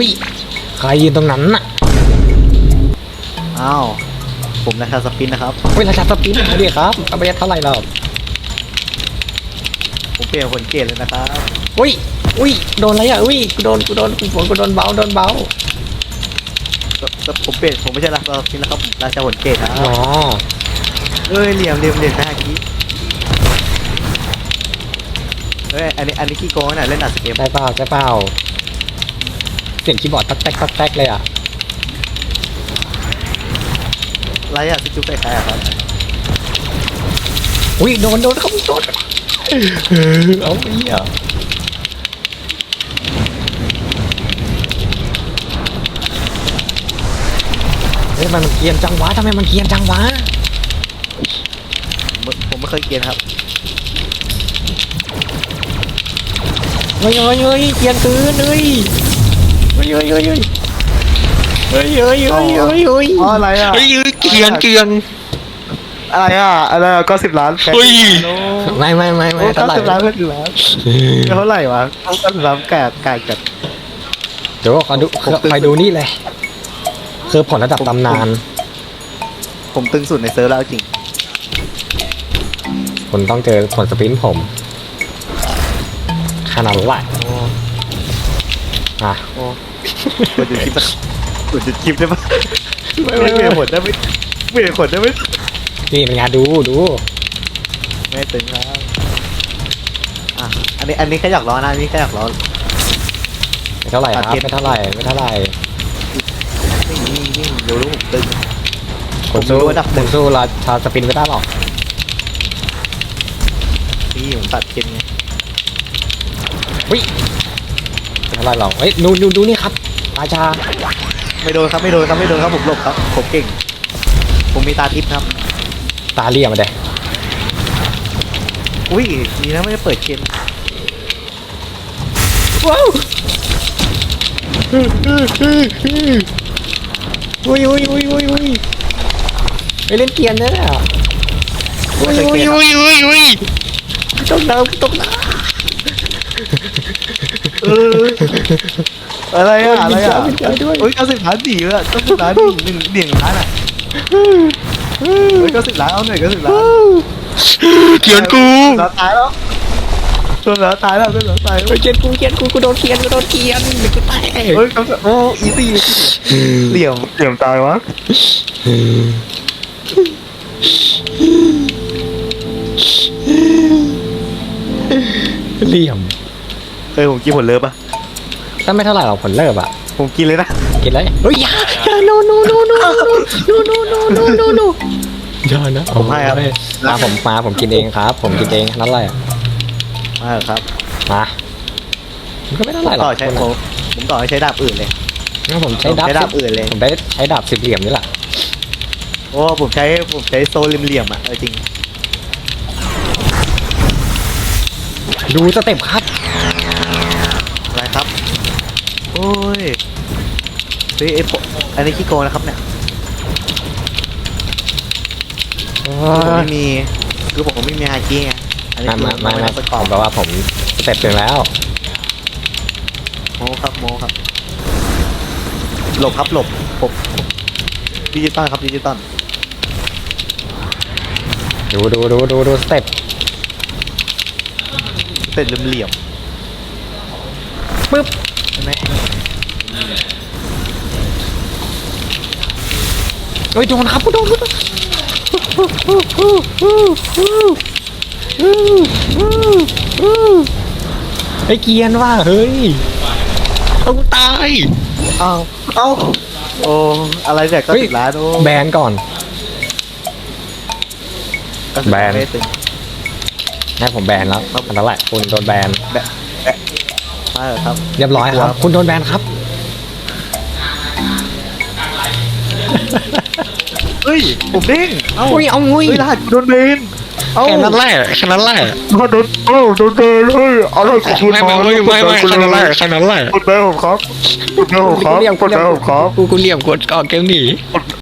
อุ้ยใครยืนตรงนั้นน่ะอ้าว ผมราชาสปินนะครับ เวลาจับสปินมาดิครับเอาไปเท่าไหร่เราผมเปลี่ยนคนเกตเลยนะครับ อุ้ยอุ้ยโดนอะไรอะอุ้ยกูโดนกูโดนกูฝนกูโดนเบาโดนเบาแต่แต่ผมเปลี่ยนผมไม่ใช่ราชาสปินแล้วครับผมราชาผลเกตครัอ๋อบเอ้ยเหลี่ยมเหลี่ยมเหลี่ยมนะฮะกี้เฮ้ยอันนี้อันนี้ขี้โกงนะเล่นอัดสเกมใช่เปล่าใช่เปล่าเสียงคีย์บอร์ดตักแตกตักแตกเลยอะไรอะซิจูไปใครอะครับอุ้ยโดนโดนเขาโดนเอาไปอะเฮ้ยมันมันเกรียนจังวะทำไมมันเกรียนจังวะผมผมไม่เคยเกณฑ์ครับเฮ้ยเฮ้ยเฮ้ยเกรียนคืนเฮ้ยเฮ้ยเฮ้ยเฮ้ยเฮ้ยเฮ้ยเฮ้ยเฮ้ยเฮ้ยเฮ้ยอ๋ออะไรอะ เฮ้ยเกียนเกียนอะไรอะอะไรก็สิบล้านแฟนเฮ้ยไม่ไม่ไม่ไม่เท่าไหร่สิบล้านก็สิบล้านเท่าไหร่วะเก้าสิบล้านแก่ไก่จัดเดี๋ยวขอดูคอยดูนี่เลยคือผลระดับตำนาน ผมตึงสุดในเซิร์ฟแล้วจริงคุณต้องเจอผลสปินผมขนาดไหน อะโอ้กดหยุดคลิปปะกดหยุดคลิปได้ปะไม่ไม่ไม่ผลได้ไหมไม่ผลได้ไหมนี่เป็นไงดูดูไม่ตึงครับอะอันนี้อันนี้แค่อยากร้อนนะอันนี้แค่อยากร้อนไม่เท่าไหร่ครับตัดเก็บไม่เท่าไหร่ไม่เท่าไหร่นี่นี่นี่เดี๋ยวรู้ผมตึงผมสู้ผมรู้อันดับหนึ่ผมงสู้ราชาสปรินไม่ได้หรอกนี่ผมตัดเกมไงวิไม่เท่าไหร่หรอกเฮ้ยดูดูดูนี่ครับราชาไม่โดนครับไม่โดนครับไม่โดนครับผมหลบครับผมเก่ง ผมมีตาทิพย์ครับ ตาเรียมาเด้อุ้ยดีนะไม่ได้เปิดเกมว้าวอุ้ยอุ้ยอุ้ยอุ้ยอุ้ยไปเล่นเกียนนะเนี่ยอุ้ยอุ้ยอุ้ยอุ้ยอุ้ยตกน้ำตกน้ เอออะไรอะอะไรอะวิญญาณด้วยโอ้ยเก้าสิบล้านสี่เลยอะเก้าสิบล้านหนึ่งหนึ่งหนึ่งล้านอะเฮ้ยเก้าสิบล้านเอาหน่อยเก้าสิบล้านเกียนกูแล้วตายแล้วชนแล้วตายแล้วชนแล้วตายแล้วำเกียนกูเกียนกูกูโดนเกียนกูโดนเกียนเดี๋ยวกูตายเฮ้ยเก้าสิบโอ้อีซี่เหลี่ยมเหลี่ยมตายวะเหลี่ยม เคยผมกินผลเลิฟปะถ้าไม่เท่าไหร่หรอกผลเลิกอะ ผมกินเลยนะ กินเลยเฮ้ยอย่าอย่า no no no no no no no no no no no อย่านะผมให้ครับ มาผมมาผมกินเองครับ ผมกินเองนั่นแหละมาเถอะครับมามันก็ไม่เท่าไหร่หรต่ออกใช้ผมผมต่อให้ใช้ดาบอื่นเลย งั้นผมใช้ผมดาบใช้ดาบอื่นเลย ผมได้ใช้ดาบสิบเหลี่ยมนี่แหละโอ้ผมใช้ผมใช้โซลิมเหลี่ยมอะเอาจริงดูสเต็ปครับ อะไรครับ โอ้ ยเฮ้ยไอ้ผมอันนี้ขี้โกงนะครับเนี่ยคือผมไม่มีคือผมไม่มีฮาคิไงอันนี้มาคือมามามาประกผอบมแปลว่าผมสเต็ปถึงแล้ว โมครับโมครับ หลบครับหลบผมดิจิตอลครับดิจิตอลดูดูดูดูดูสเต็ปเส้นเหลี่ยมปึ๊บๆใช่ไหม เฮ้ยโดนครับโดนครับไอ้เกียนว่าเฮ้ยต้องตายเอาเอาโอ้อะไรเนี่ยก็เฮ้ยสิบล้านโอ้แบนก่อนก็สิบแบนนไม่ได้ตึงให้ผมแบนแล้วอันนั้นแหละคุณโดนแบนแบะแบะมาเหรอครับเรียบร้อยครับ คุณโดนแบนครับ เฮ้ยผมเด้งเอ้าอุ้ยเอางุยเฮ้ยรหัสโดนเบนเอ้าแค่นั้นแหละแค่นั้นแหละโดนเอ้าโดนเบนเฮ้ยอะไรของคุณไม่ไม่ไม่ไม่ไม่แค่นั้นแหละแค่นั้นแหละกดแบนผมครับกดแบนผมครับกดแบนผมครับกูกูเหลี่ยมกดออกเกมหนี